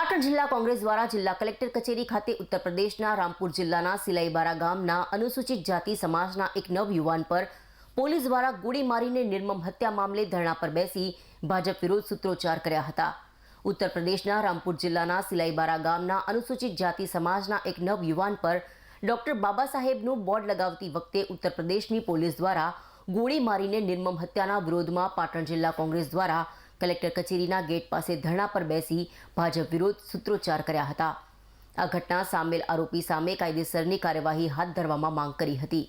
પાટણ જિલ્લા કોંગ્રેસ દ્વારા જિલ્લા કલેક્ટર કચેરી ખાતે ઉત્તર પ્રદેશના રામપુર જિલ્લાના સિલાઈબારા ગામના અનુસૂચિત જાતિ સમાજના એક નવ યુવાન પર પોલીસ દ્વારા ગોળી મારીને નિર્મમ હત્યા મામલે ધરણા પર બેસી ભાજપ વિરોધ સૂત્રોચ્ચાર કર્યા હતા. ઉત્તર પ્રદેશના રામપુર જિલ્લાના સિલાઈબારા ગામના અનુસૂચિત જાતિ સમાજના એક નવ યુવાન પર ડોક્ટર બાબા સાહેબનું બોર્ડ લગાવતી વખતે ઉત્તર પ્રદેશની પોલીસ દ્વારા ગોળી મારીને નિર્મમ હત્યાના વિરોધમાં પાટણ જિલ્લા કોંગ્રેસ દ્વારા કલેક્ટર કચેરીના ગેટ પાસે ધરણા પર બેસી ભાજપ વિરોધ સૂત્રોચ્ચાર કર્યા હતા. આ ઘટના સામેલ આરોપી સામે કાયદેસરની કાર્યવાહી હાથ ધરવામાં માંગ કરી હતી.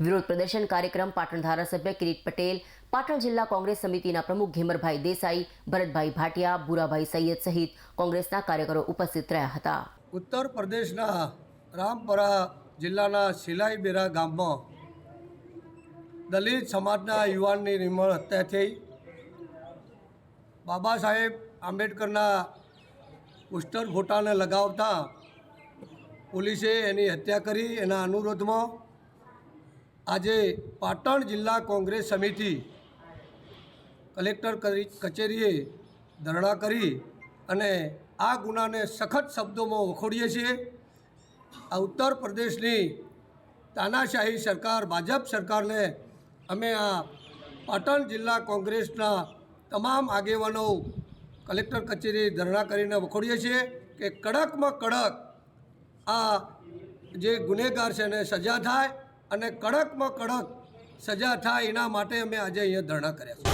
વિરોધ પ્રદર્શન કાર્યક્રમ પાટણ ધારાસભ્ય કિરીટ પટેલ, પાટણ જિલ્લા કોંગ્રેસ સમિતિના પ્રમુખ ઘેમરભાઈ દેસાઈ, ભરતભાઈ ભાટિયા, ભૂરાભાઈ સૈયદ સહિત કોંગ્રેસના કાર્યકરો ઉપસ્થિત રહ્યા હતા. ઉત્તર પ્રદેશના રામપરા જિલ્લાના સિલાઈબેરા ગામમાં દલિત સમાજના યુવાનની નિર્મળ હત્યા થઈ. બાબા સાહેબ આંબેડકરના પોસ્ટર ફોટાને લગાવતા પોલીસે એની હત્યા કરી એના અનુરોધમાં આજે પાટણ જિલ્લા કોંગ્રેસ સમિતિ કલેક્ટર કચેરીએ ધરણા કરી અને આ ગુનાને સખત શબ્દોમાં વખોડીએ છીએ. આ ઉત્તર પ્રદેશની તાનાશાહી સરકાર, ભાજપ સરકારને અમે આ પાટણ જિલ્લા કોંગ્રેસના તમામ આગેવાનો કલેક્ટર કચેરી ધરણા કરીને વખોડીએ છીએ કે કડકમાં કડક આ જે ગુનેગાર છે એને સજા થાય અને કડકમાં કડક સજા થાય એના માટે અમે આજે અહીંયા ધરણા કર્યા છે